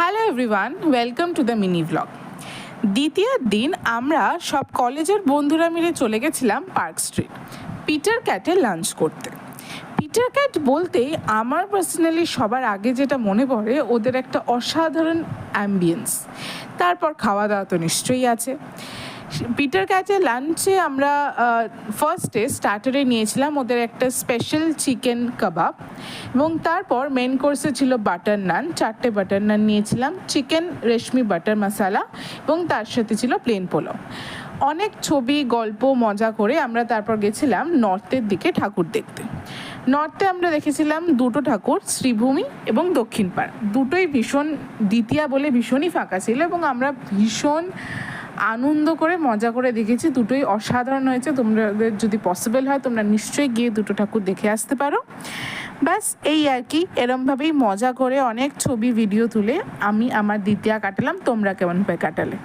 Hello everyone welcome to the mini blog দ্বিতীয় দিন আমরা সব কলেজের বন্ধুরা মিলে চলে গেছিলাম পার্ক স্ট্রিট পিটার ক্যাটে লাঞ্চ করতে। পিটার ক্যাট বলতে আমার পার্সোনালি সবার আগে যেটা মনে পড়ে, ওদের একটা অসাধারণ অ্যাম্বিয়েন্স তারপর খাওয়া দাওয়া তো নিশ্চয়ই আছে। পিটার ক্যাটে লাঞ্চে আমরা ফার্স্টে স্টার্টারে নিয়েছিলাম ওদের একটা স্পেশাল চিকেন কাবাব এবং তারপর মেন কোর্সে ছিল বাটার নান চারটে বাটার নান নিয়েছিলাম চিকেন রেশমি বাটার মশালা এবং তার সাথে ছিল প্লেন পোলাও। অনেক ছবি, গল্প, মজা করে আমরা তারপর গেছিলাম নর্থের দিকে ঠাকুর দেখতে। নর্থে আমরা দেখেছিলাম দুটো ঠাকুর, শ্রীভূমি এবং দক্ষিণ পাড়। দুটোই ভীষণ, দ্বিতীয়া বলে ভীষণই ফাঁকা ছিল এবং আমরা ভীষণ আনন্দ করে, মজা করে দেখেছি। দুটোই অসাধারণ হয়েছে। তোমাদের যদি পসিবল হয়, তোমরা নিশ্চয়ই গিয়ে দুটো ঠাকুর দেখে আসতে পারো। ব্যাস, এই আর কি। এরমভাবেই মজা করে অনেক ছবি ভিডিও তুলে আমি আমার দ্বিতীয়া কাটালাম। তোমরা কেমনভাবে কাটালে?